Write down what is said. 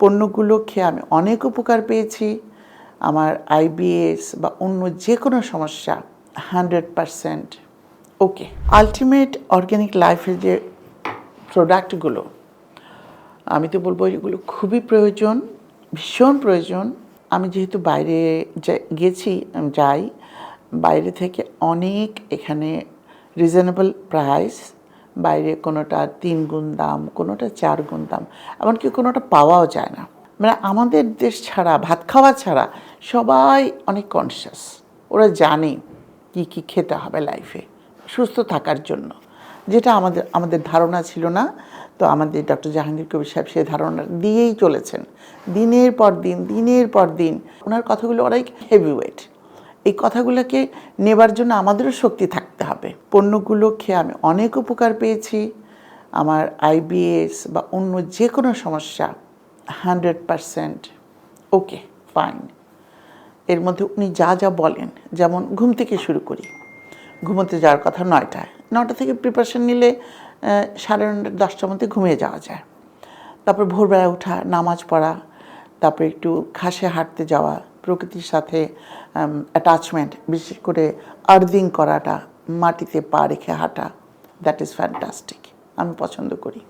পণ্যগুলো খেয়ে আমি অনেক উপকার পেয়েছি। আমার আইবিএস বা অন্য যে কোনো সমস্যা hundred percent okay. Ultimate organic লাইফের যে প্রোডাক্টগুলো, আমি তো বলব এগুলো খুবই প্রয়োজন, ভীষণ প্রয়োজন। আমি যেহেতু বাইরে গেছি, যাই, বাইরে থেকে অনেক এখানে রিজনেবল প্রাইস বাইরে কোনোটা তিন গুণ দাম, কোনোটা চার গুণ দাম, এমনকি কোনোটা পাওয়াও যায় না। মানে আমাদের দেশ ছাড়া, ভাত খাওয়া ছাড়া সবাই অনেক কনসিয়াস ওরা জানে কী কী খেতে হবে লাইফে সুস্থ থাকার জন্য। যেটা আমাদের আমাদের ধারণা ছিল না, তো আমাদের ডক্টর জাহাঙ্গীর কবির সাহেব সেই ধারণা দিয়েই চলেছেন। দিনের পর দিন, দিনের পর দিন, ওনার কথাগুলো অনেক হেভি ওয়েট এই কথাগুলোকে নেবার জন্য আমাদেরও শক্তি থাকতে হবে। পণ্যগুলো খেয়ে আমি অনেক উপকার পেয়েছি। আমার আইবিএস বা অন্য যে কোনো সমস্যা হান্ড্রেড পারসেন্ট ওকে, ফাইন। এর মধ্যে উনি যা যা বলেন, যেমন ঘুম থেকে শুরু করি। ঘুমোতে যাওয়ার কথা নয়টায়। নটা থেকে প্রিপারেশন নিলে সাড়ে নটা দশটার মধ্যে ঘুমিয়ে যাওয়া যায়। তারপর ভোরবেলা ওঠা নামাজ পড়া, তারপর একটু ঘাসে হাঁটতে যাওয়া, প্রকৃতির সাথে অ্যাটাচমেন্ট বিশেষ করে আর্দিং করাটা মাটিতে পা রেখে হাঁটা দ্যাট ইজ ফ্যান্টাস্টিক আমি পছন্দ করি।